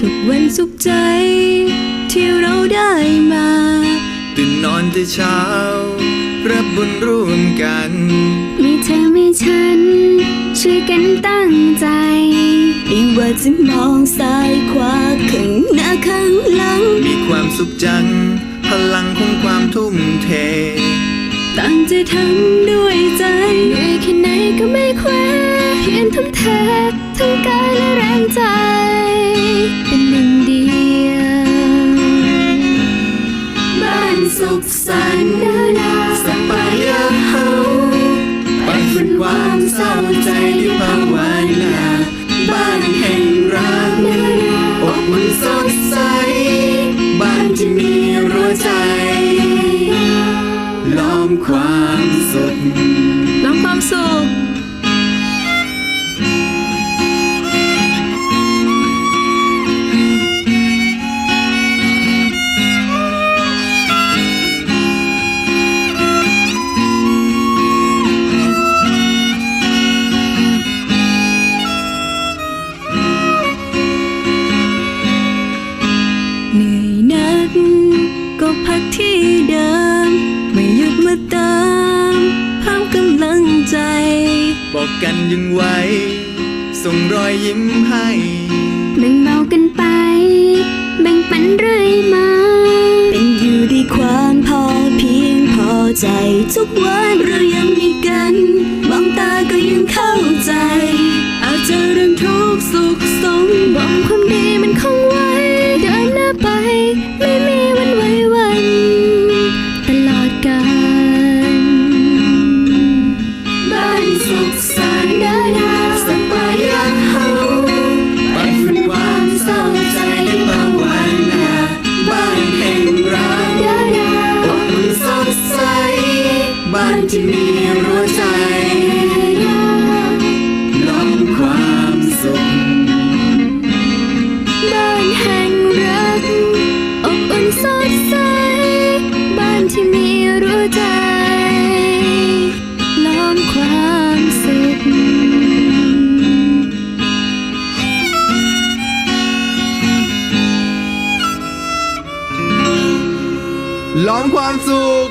สุขใจ ที่เราได้มาตื่นนอนแต่เช้า รับบุญร่วมกัน มีเธอมีฉัน ช่วยกันตั้งใจไม่ว่าจะมองซ้ายขวาข้างหน้าข้างหลัง มีความสุขจัง พลังของความทุ่มเทตั้งใจทำด้วยใจเหนื่อยแค่ไหนก็ไม่แควนเพียรทุ่มเททั้งกายและแรงใจ สันดานาสปายาเฮาปัดฝุ่นความเศร้าใจด้วยภาวนาบ้านแห่งรักอบอุ่นสดใส บ้านที่มีรั้วใจ ล้อมความสุข พักที่เดิม ไม่หยุดมาเติมเพิ่มกำลังใจ บอกกันยังไว้ ส่งรอยยิ้มให้ แบ่งเบากันไป แบ่งปันเรื่อยมา เป็นอยู่ด้วยความพอเพียงพอใจทุกวันเรายัง ใจล้อมความสุขล้อมความสุข